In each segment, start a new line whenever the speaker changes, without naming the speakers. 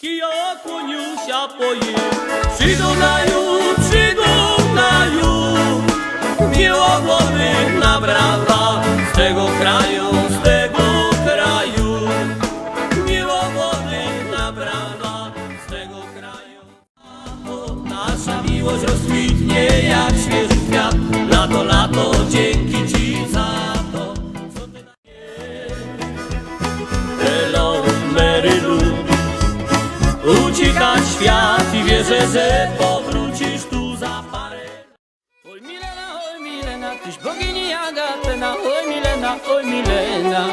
Kija przyjdą na jód, przyjdą na jód. Miłowody nabrała z tego kraju, z tego kraju. Z tego kraju. Nasza miłość rozkwitnie jak świeży kwiat. Lato, lato, dzięki ci za Ucieka świat i wierzę, że powrócisz tu za parę. Oj Milena, oj Milena, tyś bogini Agatena. Oj Milena, oj Milena.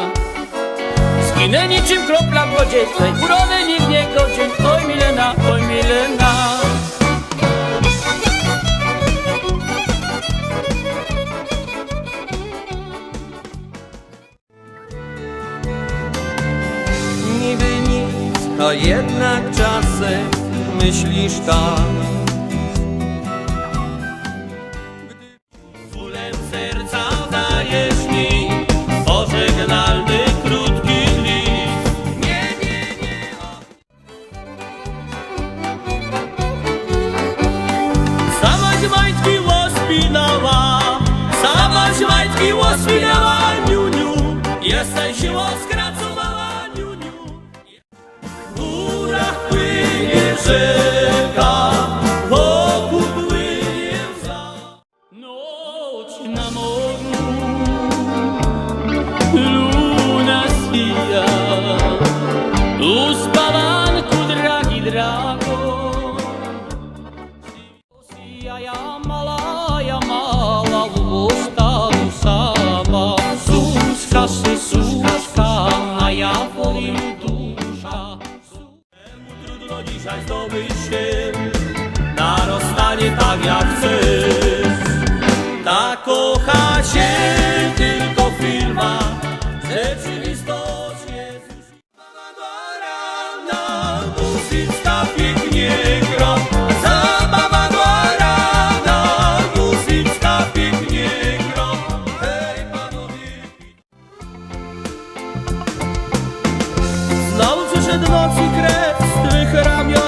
Zginę niczym kropla w wodzie urodę nikt nie godzien a jednak czasem myślisz tak. Bólem serca dajesz mi pożegnalny krótki list. Nie, nie, nie. Sama Majtki łos minęła, sama Majtki. чека, покупив за ночі на морі. dzisiaj zdobyć się na rozstanie tak jak chcesz. Tak kocha się tylko firma, rzeczywistość jest już inna do pięknie gra. Zabawa do rana, muzyka pięknie gra. Hej panowie, Znowu przyszedł noc i kres ramion